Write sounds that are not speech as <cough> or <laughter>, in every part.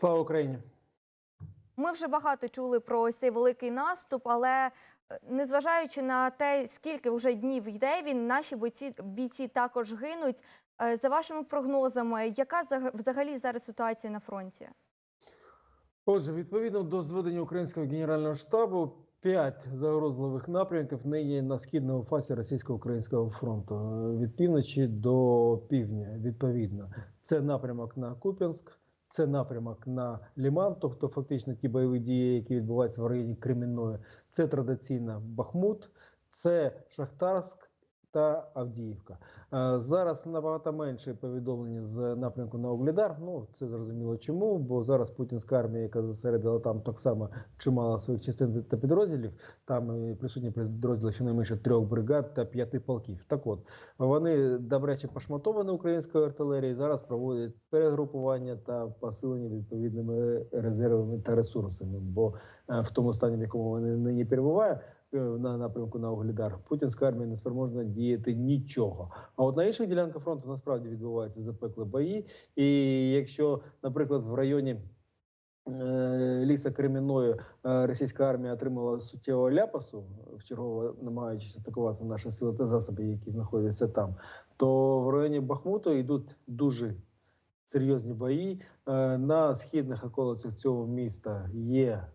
Слава Україні! Ми вже багато чули про цей великий наступ, але е, незважаючи на те, скільки вже днів йде він, наші бойці бійці також гинуть. Е, За вашими прогнозами, яка заг- взагалі зараз ситуація на фронті? Отже, відповідно до зведення українського генерального штабу, п'ять загрозливих напрямків нині на східному фасі російсько-українського фронту е, від півночі до півдня. Відповідно, це напрямок на Куп'янськ, це напрямок на Ліман, тобто фактично ті бойові дії, які відбуваються в районі Кремінної. Це традиційно Бахмут, це Шахтарськ. Та Авдіївка Е, зараз набагато менше повідомлення з напрямку на Угледар. Ну це зрозуміло чому, бо зараз путінська армія, яка зосередила там так само чимало своїх частин та підрозділів. Там присутні підрозділи щонайменше трьох бригад та п'яти полків. Так от вони добряче пошматовані українською артилерією. Зараз проводять перегрупування та посилення відповідними резервами та ресурсами. Бо е, в тому стані, в якому вони нині перебувають, на напрямку на Угледар, путінська армія не спроможна діяти нічого. А от на інших ділянках фронту насправді відбуваються запекли бої. І якщо, наприклад, в районі е, ліса Кремінної е, російська армія отримала суттєвого ляпасу, вчергово намагаючись атакувати наші сили та засоби, які знаходяться там, то в районі Бахмуту йдуть дуже серйозні бої. Е, На східних околицях цього міста є.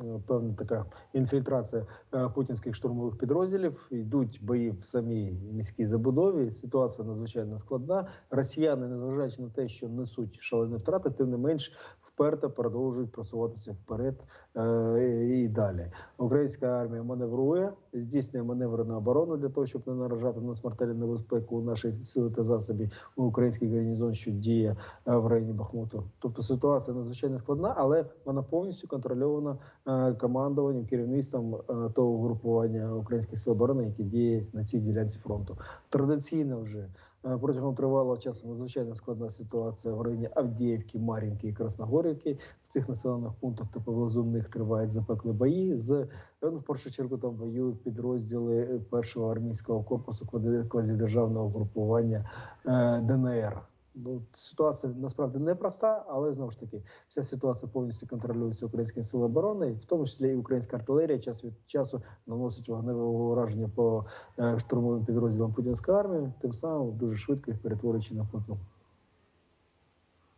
Е, Певна така інфільтрація е, путінських штурмових підрозділів. Йдуть бої в самій міській забудові. Ситуація надзвичайно складна. Росіяни, незважаючи на те, що несуть шалені втрати, тим не менш вперто продовжують просуватися вперед е, і далі. Українська армія маневрує, здійснює маневрену оборону для того, щоб не наражати на смертельну небезпеку наші сили та засоби у український гарнізон, що діє е, в районі Бахмуту. Тобто ситуація надзвичайно складна, але вона повністю контрольована е, командуванням, керівництвом того угрупування українських сил оборони, які діє на цій ділянці фронту. Традиційно вже протягом тривалого часу надзвичайно складна ситуація в районі Авдіївки, Мар'їнки і Красногорівки. В цих населених пунктах та поблизу тривають запекли бої. З ну, в першу чергу там воюють підрозділи першого армійського корпусу квазідержавного групування е, ДНР. Ну, ситуація насправді непроста, але знову ж таки, вся ситуація повністю контролюється українськими силами оборони, в тому числі і українська артилерія час від часу наносить вогневе ураження по е, штурмовим підрозділам путінської армії, тим самим дуже швидко їх перетворюючи на пекло.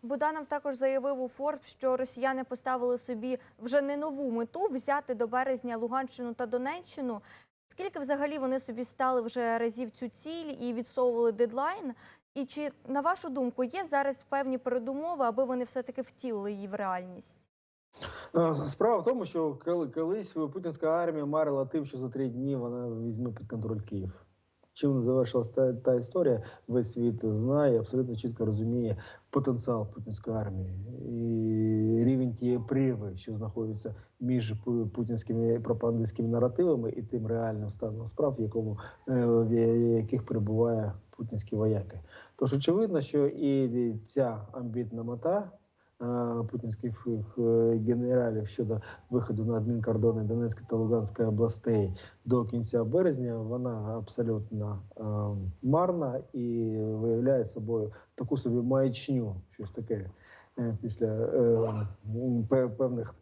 Буданов також заявив у Форбс, що росіяни поставили собі вже не нову мету взяти до березня Луганщину та Донеччину. Скільки взагалі вони собі стали вже разів цю ціль і відсовували дедлайн? І чи на вашу думку є зараз певні передумови, аби вони все таки втілили її в реальність? Справа в тому, що коли- колись путінська армія марила тим, що за три дні вона візьме під контроль Київ. Чим завершилася та, та історія, весь світ знає, абсолютно чітко розуміє потенціал путінської армії і рівень тієї приви, що знаходиться між путінськими пропагандистськими наративами і тим реальним станом справ, в якому е, в яких перебуває путінські вояки. Тож очевидно, що і ця амбітна мета путінських е, генералів щодо виходу на адмінкордони Донецької та Луганської областей до кінця березня, вона абсолютно е, марна і виявляє собою таку собі маячню, щось таке е, після е, певних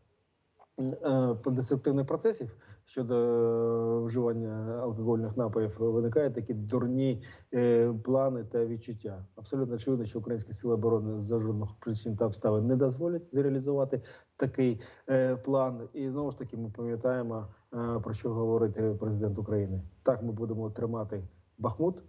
е, деструктивних процесів щодо е, вживання алкогольних напоїв виникають такі дурні е, плани та відчуття. Абсолютно очевидно, що українські сили оборони за жодних причин та обставин не дозволять зреалізувати такий е, план. І знову ж таки, ми пам'ятаємо е, про що говорить президент України. Так, ми будемо тримати Бахмут.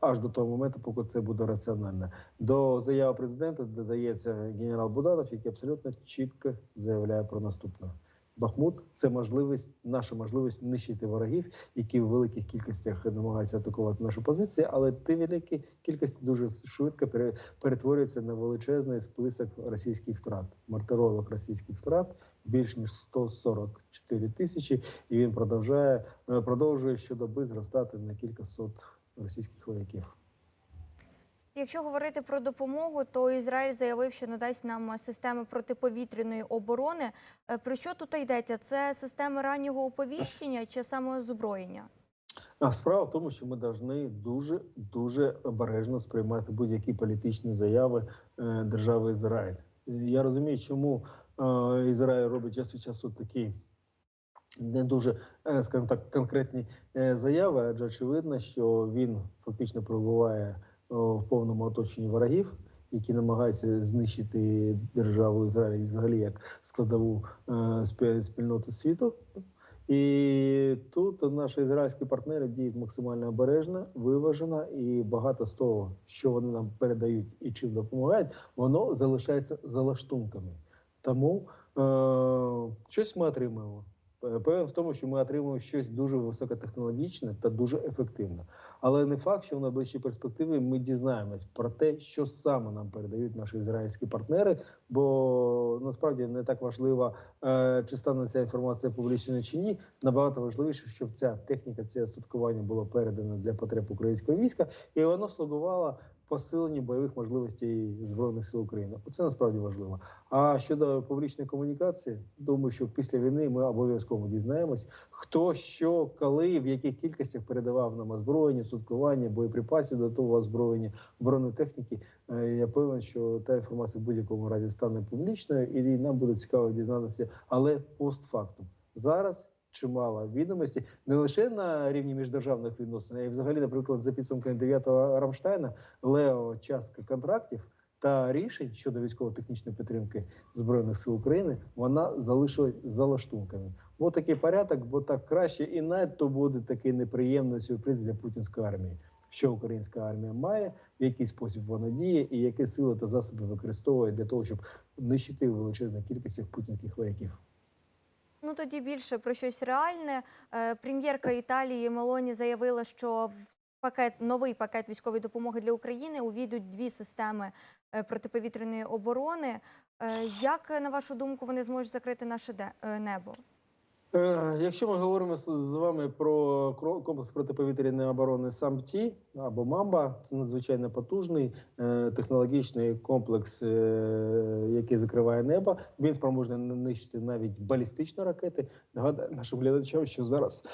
Аж до того моменту, поки це буде раціонально. До заяви президента додається генерал Буданов, який абсолютно чітко заявляє про наступне. Бахмут це можливість, наша можливість нищити ворогів, які в великих кількостях намагаються атакувати наші позиції, але ті великі кількості дуже швидко пере- перетворюються на величезний список російських втрат. Мартиролог російських втрат більш ніж 144 тисячі, і він продовжує продовжує щодоби зростати на кілька сот російських вояків. Якщо говорити про допомогу, то Ізраїль заявив, що надасть нам системи протиповітряної оборони. Е, Про що тут йдеться? Це системи раннього оповіщення чи саме озброєння? А справа в тому, що ми повинні дуже дуже обережно сприймати будь-які політичні заяви е, держави Ізраїль. Я розумію, чому е, Ізраїль робить час від часу такі не дуже, е, скажімо так, конкретні е, заяви, адже очевидно, що він фактично перебуває в повному оточенні ворогів, які намагаються знищити державу Ізраїль взагалі як складову е, спільноти світу. І тут наші ізраїльські партнери діють максимально обережно, виважено, і багато з того, що вони нам передають і чим допомагають, воно залишається залаштунками. Тому е- щось ми отримуємо. П- Певен в тому, що ми отримуємо щось дуже високотехнологічне та дуже ефективне. Але не факт, що в найближчій перспективі ми дізнаємось про те, що саме нам передають наші ізраїльські партнери, бо насправді не так важливо, е, чи стане ця інформація публічною чи ні. Набагато важливіше, щоб ця техніка, це остаткування було передано для потреб українського війська, і воно слугувало посиленню бойових можливостей збройних сил України. Оце насправді важливо. А щодо публічної комунікації, думаю, що після війни ми обов'язково дізнаємось, хто що, коли, в яких кількостях передавав нам озброєння, суткування, боєприпасів до того озброєння, бронетехніки. Е, Я певен, що та інформація в будь-якому разі стане публічною, і нам буде цікаво дізнатися, але постфактум зараз. Чимало відомості не лише на рівні міждержавних відносин, а й взагалі, наприклад, за підсумками 9-го Рамштайна, Лео частка контрактів та рішень щодо військово-технічної підтримки збройних сил України вона залишилась за лаштунками. Бо такий порядок, бо так краще, і навіть то буде такий неприємний сюрприз для путінської армії. Що українська армія має, в який спосіб вона діє, і які сили та засоби використовує для того, щоб нищити величезну кількість путінських вояків. Ну тоді більше про щось реальне. Е, Прем'єрка Італії Мелоні заявила, що в пакет новий пакет військової допомоги для України увійдуть дві системи е, протиповітряної оборони. Е, Як на вашу думку вони зможуть закрити наше небо? Е, Якщо ми говоримо з вами про комплекс протиповітряної оборони САМТІ або МАМБА, це надзвичайно потужний е, технологічний комплекс, е, який закриває небо. Він спроможний нищити навіть балістичні ракети. Нагадаю нашим глядачам, що зараз,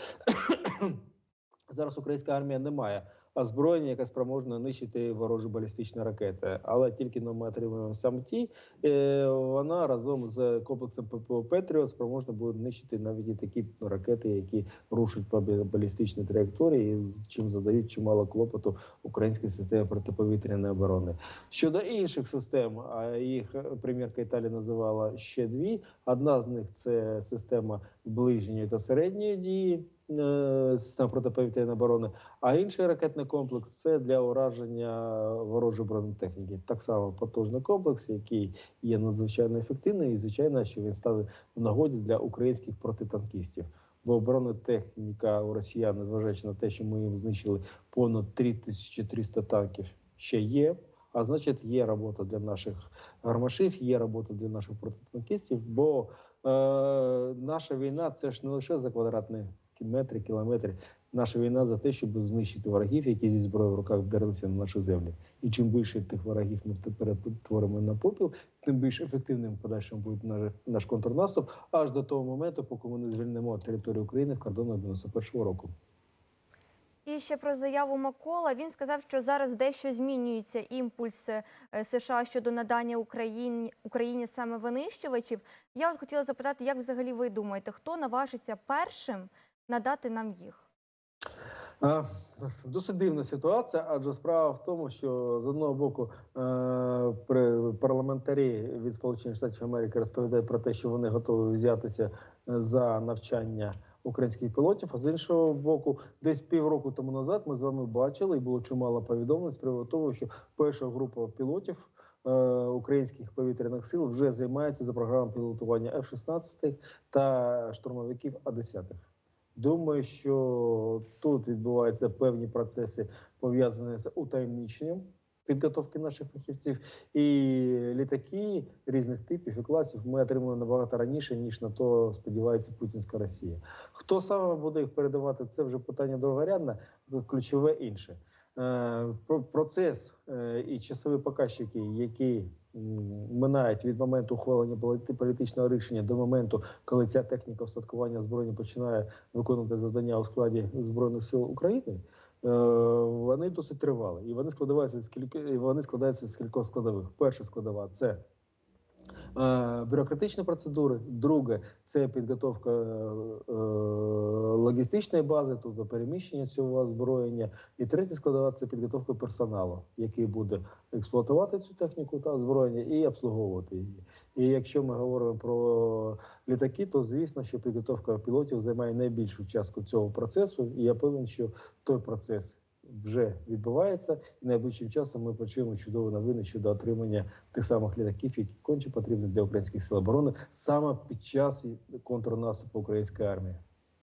<coughs> зараз українська армія не має озброєння, яке спроможне нищити ворожі балістичні ракети. Але тільки но ми отримуємо САМТІ, Е, вона разом з комплексом ППО Петріот спроможна буде нищити навіть і такі ракети, які рушать по балістичній траєкторії, і чим задають чимало клопоту українській системі протиповітряної оборони. Щодо інших систем, а їх е, прем'єрка Італії називала ще дві. Одна з них це система ближньої та середньої дії. Е, протиповітряної оборони, а інший ракетний комплекс це для ураження ворожої бронетехніки. Так само потужний комплекс, який є надзвичайно ефективним, і звичайно, що він стане в нагоді для українських протитанкістів. Бо бронетехніка у росіян, незважаючи на те, що ми їм знищили понад 3300 танків, ще є. А значить, є робота для наших гармашів, є робота для наших протитанкістів. Бо е, наша війна це ж не лише за квадратні метри, кілометри. Наша війна за те, щоб знищити ворогів, які зі зброєю в руках вдерлися на наші землі. І чим більше тих ворогів ми перетворимо на попіл, тим більш ефективним в подальшому буде наш, наш контрнаступ, аж до того моменту, поки ми не звільнимо територію України в кордонах 91-го року. І ще про заяву Макола. Він сказав, що зараз дещо змінюється імпульс е, США щодо надання Україні, Україні саме винищувачів. Я от хотіла запитати, як взагалі ви думаєте, хто наважиться першим надати нам їх? Досить дивна ситуація, адже справа в тому, що з одного боку е, парламентарі від Сполучених Штатів Америки розповідають про те, що вони готові взятися е, за навчання українських пілотів. А з іншого боку, десь півроку тому назад ми з вами бачили, і було чимало повідомлень з приводу того, що перша група пілотів. е, Українських повітряних сил вже займається за програмою пілотування F-16 та штурмовиків А-10. Думаю, що тут відбуваються певні процеси пов'язані з утаємниченням підготовки наших фахівців, і літаки різних типів і класів ми отримуємо набагато раніше, ніж на то сподівається Путінська Росія. Хто саме буде їх передавати? Це вже питання другорядне, ключове інше. Е, про- Процес е, і часові показчики, які минають від моменту ухвалення політи- політичного рішення до моменту, коли ця техніка устаткування зброї починає виконувати завдання у складі збройних сил України. е, Вони досить тривали, і вони складаються з кілька вони складаються з кількох складових. Перша складова це бюрократичні процедури. Друге це підготовка е, логістичної бази, тобто переміщення цього озброєння. І третя складова це підготовка персоналу, який буде експлуатувати цю техніку та озброєння і обслуговувати її. І якщо ми говоримо про літаки, то звісно, що підготовка пілотів займає найбільшу частку цього процесу. І я певен, що той процес вже відбувається, і найближчим часом ми почуємо чудові новини щодо отримання тих самих літаків, які конче потрібні для українських сил оборони саме під час контрнаступу української армії.